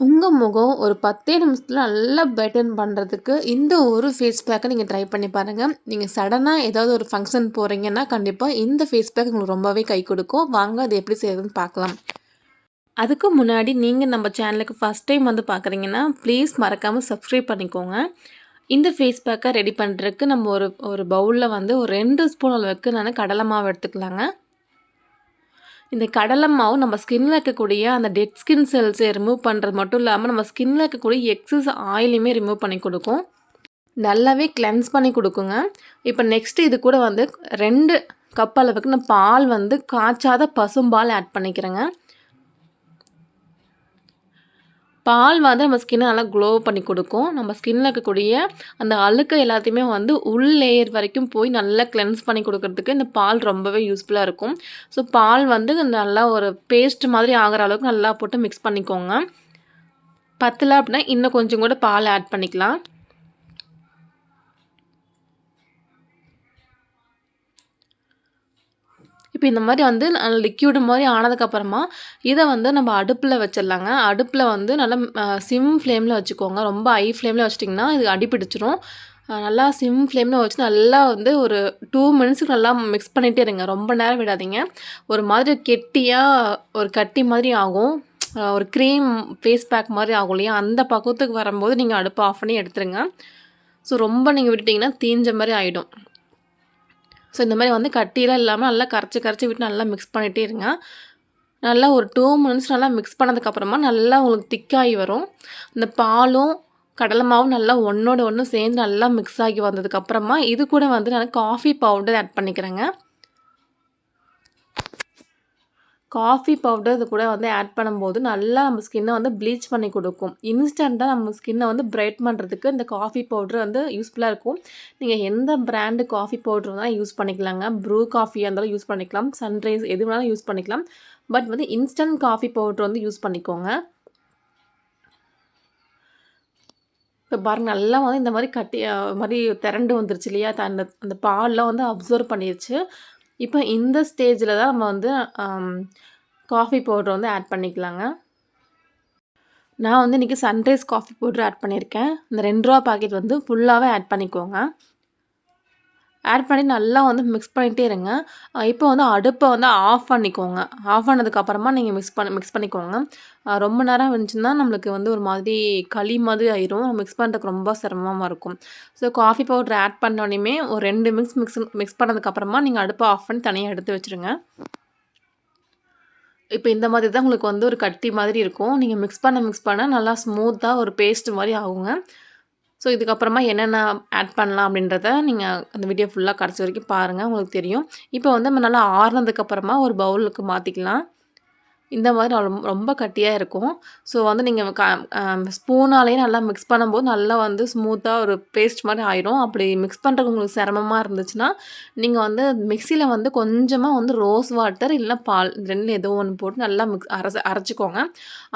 உங்கள் முகம் ஒரு பத்தே நிமிஷத்தில் நல்லா பெட்டன் பண்ணுறதுக்கு இந்த ஒரு ஃபேஸ் பேக்கை நீங்கள் ட்ரை பண்ணி பாருங்கள் நீங்கள் சடனாக ஏதாவது ஒரு ஃபங்க்ஷன் போகிறீங்கன்னா கண்டிப்பாக இந்த ஃபேஸ் பேக் உங்களுக்கு ரொம்பவே கை கொடுக்கும். வாங்க அது எப்படி செய்யுதுன்னு பார்க்கலாம். அதுக்கு முன்னாடி நீங்கள் நம்ம சேனலுக்கு ஃபஸ்ட் டைம் வந்து பார்க்குறீங்கன்னா ப்ளீஸ் மறக்காமல் சப்ஸ்கிரைப் பண்ணிக்கோங்க. இந்த ஃபேஸ் பேக்கை ரெடி பண்ணுறதுக்கு நம்ம ஒரு ஒரு பவுலில் வந்து ஒரு ரெண்டு ஸ்பூன் அளவுக்கு நான் கடலை மாவு எடுத்துக்கலாங்க. இந்த கடலை மாவு நம்ம ஸ்கின்னில் இருக்கக்கூடிய அந்த டெட் ஸ்கின் செல்ஸை ரிமூவ் பண்ணுறது மட்டும் இல்லாமல் நம்ம ஸ்கின்னில் இருக்கக்கூடிய எக்ஸஸ் ஆயிலுமே ரிமூவ் பண்ணி கொடுக்கும். நல்லாவே கிளென்ஸ் பண்ணி கொடுக்குங்க. இப்போ நெக்ஸ்ட்டு இது கூட வந்து ரெண்டு கப் அளவுக்கு நான் பால் வந்து காய்ச்சாத பசும்பால் ஆட் பண்ணிக்கிறேங்க. பால் வந்து நம்ம ஸ்கின்னை நல்லா க்ளோ பண்ணி கொடுக்கும். நம்ம ஸ்கின்னில் இருக்கக்கூடிய அந்த அழுக்கு எல்லாத்தையுமே வந்து உள் லேயர் வரைக்கும் போய் நல்லா கிளென்ஸ் பண்ணி கொடுக்கறதுக்கு இந்த பால் ரொம்பவே யூஸ்ஃபுல்லாக இருக்கும். ஸோ பால் வந்து நல்லா ஒரு பேஸ்ட் மாதிரி ஆகிற அளவுக்கு நல்லா போட்டு மிக்ஸ் பண்ணிக்கோங்க. பத்தில் அப்படின்னா இன்னும் கொஞ்சம் கூட பால் ஆட் பண்ணிக்கலாம். இப்போ இந்த மாதிரி வந்து லிக்யூடு மாதிரி ஆனதுக்கப்புறமா இதை வந்து நம்ம அடுப்பில் வச்சிடலாங்க. அடுப்பில் வந்து நல்லா சிம் ஃப்ளேமில் வச்சுக்கோங்க. ரொம்ப ஹை ஃப்ளேமில் வச்சிட்டிங்கன்னா இது அடிப்பிடிச்சிரும். நல்லா சிம் ஃப்ளேமில் வச்சு நல்லா வந்து ஒரு டூ மினிட்ஸுக்கு நல்லா மிக்ஸ் பண்ணிகிட்டே இருங்க. ரொம்ப நேரம் விடாதீங்க. ஒரு மாதிரி கெட்டியாக ஒரு கட்டி மாதிரி ஆகும். ஒரு க்ரீம் ஃபேஸ் பேக் மாதிரி ஆகும் இல்லையா? அந்த பக்கத்துக்கு வரும்போது நீங்கள் அடுப்பை ஆஃப் பண்ணி எடுத்துருங்க. ஸோ ரொம்ப நீங்கள் விட்டுட்டிங்கன்னா தீஞ்ச மாதிரி ஆகிடும் ஸோ இந்த மாதிரி வந்து கட்டிலாம் இல்லாமல் நல்லா கரைச்சி கரைச்சி விட்டு நல்லா மிக்ஸ் பண்ணிகிட்டே இருங்க. நல்லா ஒரு டூ மினிட்ஸ் நல்லா மிக்ஸ் பண்ணதுக்கப்புறமா நல்லா உங்களுக்கு திக்காகி வரும். இந்த பாலும் கடலை மாவும் நல்லா ஒன்றோட ஒன்று சேர்ந்து நல்லா மிக்ஸ் ஆகி வந்ததுக்கப்புறமா இது கூட வந்து நான் காஃபி பவுடர் ஆட் பண்ணிக்கிறேங்க. காஃபி பவுடர் இது கூட வந்து ஆட் பண்ணும்போது நல்லா நம்ம ஸ்கின்னை வந்து ப்ளீச் பண்ணி கொடுக்கும். இன்ஸ்டண்ட்டாக நம்ம ஸ்கின்னை வந்து பிரைட் பண்ணுறதுக்கு இந்த காஃபி பவுடர் வந்து யூஸ்ஃபுல்லாக இருக்கும். நீங்கள் எந்த பிராண்டு காஃபி பவுடர் தான் யூஸ் பண்ணிக்கலாங்க. ப்ரூ காஃபியாக இருந்தாலும் யூஸ் பண்ணிக்கலாம். சன்ரைஸ் எது வேணாலும் யூஸ் பண்ணிக்கலாம். பட் வந்து இன்ஸ்டன்ட் காஃபி பவுட்ரு வந்து யூஸ் பண்ணிக்கோங்க. இப்போ பாருங்கள் நல்லா வந்து இந்த மாதிரி கட்டி மாதிரி திரண்டு வந்துருச்சு இல்லையா? அந்த அந்த பால்லாம் வந்து அப்சர்வ் பண்ணிருச்சு. இப்போ இந்த ஸ்டேஜில் தான் நம்ம வந்து காஃபி பவுடர் வந்து ஆட் பண்ணிக்கலாங்க. நான் வந்து இன்றைக்கி சன்ரைஸ் காஃபி பவுட்ரு ஆட் பண்ணியிருக்கேன் இந்த ரெண்டு ரூபா பாக்கெட் வந்து ஃபுல்லாகவே ஆட் பண்ணிக்கோங்க. ஆட் பண்ணி நல்லா வந்து மிக்ஸ் பண்ணிகிட்டே இருங்க. இப்போ வந்து அடுப்பை வந்து ஆஃப் பண்ணிக்கோங்க. ஆஃப் பண்ணதுக்கப்புறமா நீங்கள் மிக்ஸ் பண்ணி மிக்ஸ் பண்ணிக்கோங்க. ரொம்ப நேரம் வந்துச்சுன்னா நம்மளுக்கு வந்து ஒரு மாதிரி களி மாதிரி ஆயிரும். மிக்ஸ் பண்ணுறதுக்கு ரொம்ப சிரமமாக இருக்கும். ஸோ காஃபி பவுடர் ஆட் பண்ணோடனே ஒரு ரெண்டு மிக்ஸ் மிக்ஸ் மிக்ஸ் பண்ணதுக்கப்புறமா நீங்கள் அடுப்பை ஆஃப் பண்ணி தனியாக எடுத்து வச்சுருங்க. இப்போ இந்த மாதிரி தான் உங்களுக்கு வந்து ஒரு கட்டி மாதிரி இருக்கும். நீங்கள் மிக்ஸ் பண்ண மிக்ஸ் பண்ண நல்லா ஸ்மூத்தாக ஒரு பேஸ்ட் மாதிரி ஆகுங்க. ஸோ இதுக்கப்புறமா என்னென்ன ஆட் பண்ணலாம் அப்படின்றத நீங்கள் அந்த வீடியோ ஃபுல்லாக கடைசி வரைக்கும் பாருங்கள் உங்களுக்கு தெரியும். இப்போ வந்து நம்ம நல்லா ஆறுனதுக்கப்புறமா ஒரு பவுலுக்கு மாற்றிக்கலாம் இந்த மாதிரி ரொம்ப கட்டியாக இருக்கும். ஸோ வந்து நீங்கள் க ஸ்பூனாலேயே நல்லா மிக்ஸ் பண்ணும்போது நல்லா வந்து ஸ்மூத்தாக ஒரு பேஸ்ட் மாதிரி ஆயிரும். அப்படி மிக்ஸ் பண்ணுறதுக்கு உங்களுக்கு சிரமமாக இருந்துச்சுன்னா நீங்கள் வந்து மிக்சியில் வந்து கொஞ்சமாக வந்து ரோஸ் வாட்டர் இல்லைனா பால் ரெண்டு ஏதோ ஒன்று போட்டு நல்லா மிக்ஸ் அரைச்சி அரைச்சிக்கோங்க.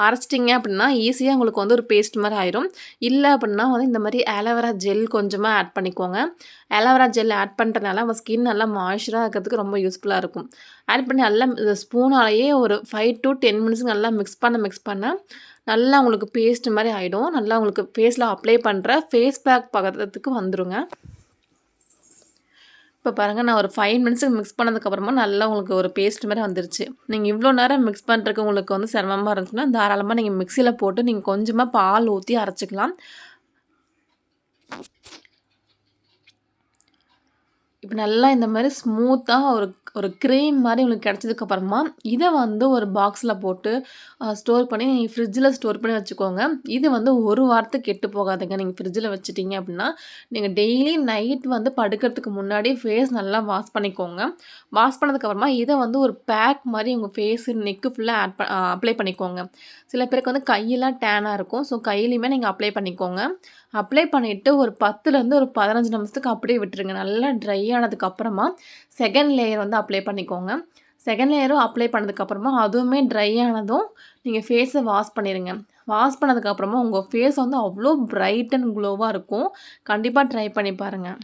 அரைச்சிட்டிங்க அப்படின்னா ஈஸியாக உங்களுக்கு வந்து ஒரு பேஸ்ட் மாதிரி ஆயிரும். இல்லை அப்படின்னா வந்து இந்த மாதிரி ஆலோவேரா ஜெல் கொஞ்சமாக ஆட் பண்ணிக்கோங்க. ஆலோவேரா ஜெல் ஆட் பண்ணுறதுனால நம்ம ஸ்கின் நல்லா மாய்ஸ்சராக இருக்கிறதுக்கு ரொம்ப யூஸ்ஃபுல்லாக இருக்கும். ஆட் பண்ணி நல்லா ஸ்பூனாலேயே ஒரு ஃபைவ் டு டென் மினிட்ஸ்க்கு நல்லா மிக்ஸ் பண்ண மிக்ஸ் பண்ண நல்லா உங்களுக்கு பேஸ்ட் மாதிரி ஆகிடும் நல்லா உங்களுக்கு ஃபேஸில் அப்ளை பண்ணுற ஃபேஸ் பேக் பக்கத்துக்கு வந்துடுங்க இப்போ பாருங்கள் நான் ஒரு ஃபைவ் மினிட்ஸுக்கு மிக்ஸ் பண்ணதுக்கப்புறமா நல்லா உங்களுக்கு ஒரு பேஸ்ட் மாதிரி வந்துருச்சு. நீங்கள் இவ்வளோ நேரம் மிக்ஸ் பண்ணுறதுக்கு உங்களுக்கு வந்து சிரமமாக இருந்துச்சுன்னா தாராளமாக நீங்கள் மிக்சியில் போட்டு நீங்கள் கொஞ்சமாக பால் ஊற்றி அரைச்சிக்கலாம். இப்போ நல்லா இந்த மாதிரி ஸ்மூத்தாக ஒரு ஒரு க்ரீம் மாதிரி உங்களுக்கு கிடச்சதுக்கப்புறமா இதை வந்து ஒரு பாக்ஸில் போட்டு ஸ்டோர் பண்ணி நீங்கள் ஃப்ரிட்ஜில் ஸ்டோர் பண்ணி வச்சுக்கோங்க. இது வந்து ஒரு வாரத்துக்கு கெட்டு போகாதுங்க. நீங்கள் ஃப்ரிட்ஜில் வச்சுட்டிங்க அப்படின்னா நீங்கள் டெய்லி நைட் வந்து படுக்கிறதுக்கு முன்னாடி ஃபேஸ் நல்லா வாஷ் பண்ணிக்கோங்க. வாஷ் பண்ணதுக்கப்புறமா இதை வந்து ஒரு பேக் மாதிரி உங்கள் ஃபேஸு நெக்கு ஃபுல்லாக ஆட் ப அப்ளை பண்ணிக்கோங்க. சில பேருக்கு வந்து கையெல்லாம் டேனாக இருக்கும். ஸோ கையிலையுமே நீங்கள் அப்ளை பண்ணிக்கோங்க. அப்ளை பண்ணிவிட்டு ஒரு பத்துலேருந்து ஒரு பதினஞ்சு நிமிஷத்துக்கு அப்படியே விட்டுருங்க. நல்லா ட்ரை ஆனதுக்கப்புறமா செகண்ட் லேயர் வந்து அப்ளை பண்ணிக்கோங்க. செகண்ட் லேயரும் அப்ளை பண்ணதுக்கப்புறமா அதுவுமே ட்ரை ஆனதும் நீங்கள் ஃபேஸை வாஷ் பண்ணிடுங்க வாஷ் பண்ணதுக்கப்புறமா உங்கள் ஃபேஸ் வந்து அவ்வளோ பிரைட் அண்ட் க்ளோவாக இருக்கும். கண்டிப்பாக ட்ரை பண்ணி பாருங்கள்